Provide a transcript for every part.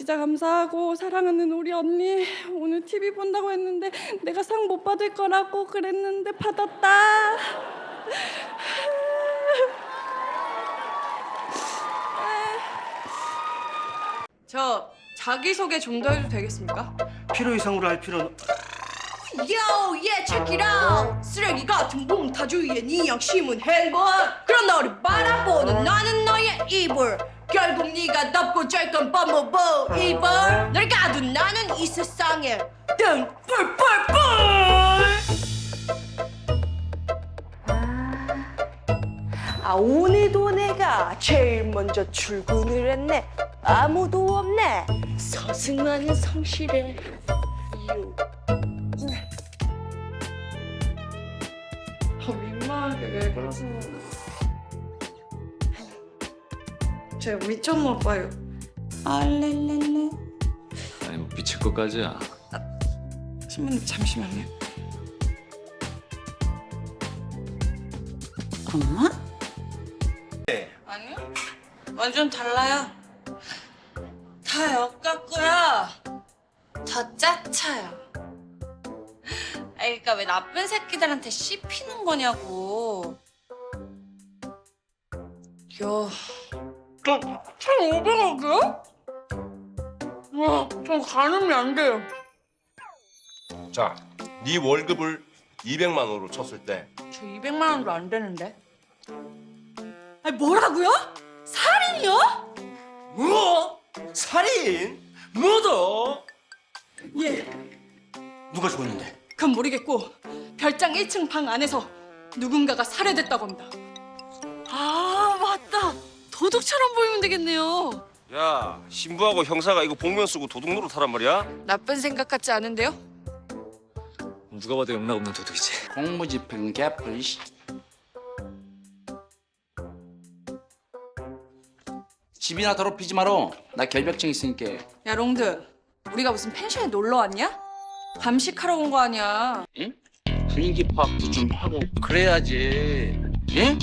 진짜 감사하고 사랑하는 우리 언니 오늘 TV 본다고 했는데 내가 상 못 받을 거라고 그랬는데 받았다. 저 자기소개 좀 더 해도 되겠습니까? 필요 이상으로 할 필요는 Yo, yeah, check it out. 쓰레기 같은 몽타주의의 네 양심은 행복. 그런 너를 바라보는 나는 너의 이불. 결국 네가 덮고 짤건 뻔모보 이불. 널 가둔 나는 이 세상에 등 뿔뿔뿔. 아 오늘도 내가 제일 먼저 출근을 했네. 아무도 없네. 서승하는 성실해. 유. 아, 민망하게 왜 그러세요? 제가 미쳤나 봐요. 알렐렐레. 아니 뭐 미칠 것까지야. 신부님 잠시만요. 엄마? 아니요. 완전 달라요. 다 역같고요. 더 짜쳐요. 아 그러니까 왜 나쁜 새끼들한테 씹히는 거냐고. 야, 저 1,500억이요? 와, 저 가늠이 안 돼요. 자, 네 월급을 200만 원으로 쳤을 때 저 200만 원도 안 되는데. 아니 뭐라고요? 살인이요? 뭐? 살인? 뭐더? 예. 누가 죽었는데? 그건 모르겠고 별장 1층 방 안에서 누군가가 살해됐다고 합니다. 도둑처럼 보이면 되겠네요. 야, 신부하고 형사가 이거 복면 쓰고 도둑 노릇하란 말이야? 나쁜 생각 같지 않은데요? 누가 봐도 영락 없는 도둑이지. 공무집행 개뿔 씨. 집이나 더럽히지 마라. 나 결벽증 있으니까. 야 롱드, 우리가 무슨 펜션에 놀러 왔냐? 감식하러 온 거 아니야. 응? 분위기 파악도 좀 하고 그래야지. 응?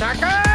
아이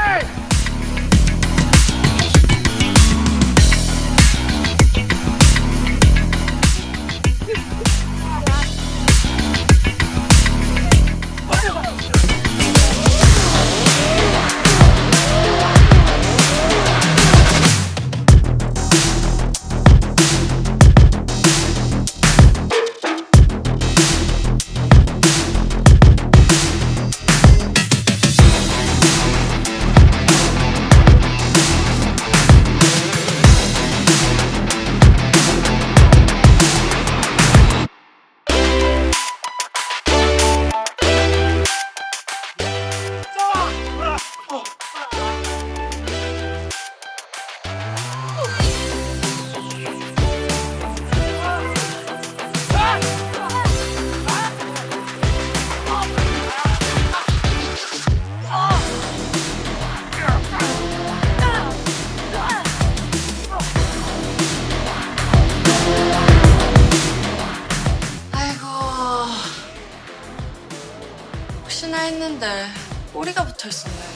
했는데 꼬리가 붙어 있었네.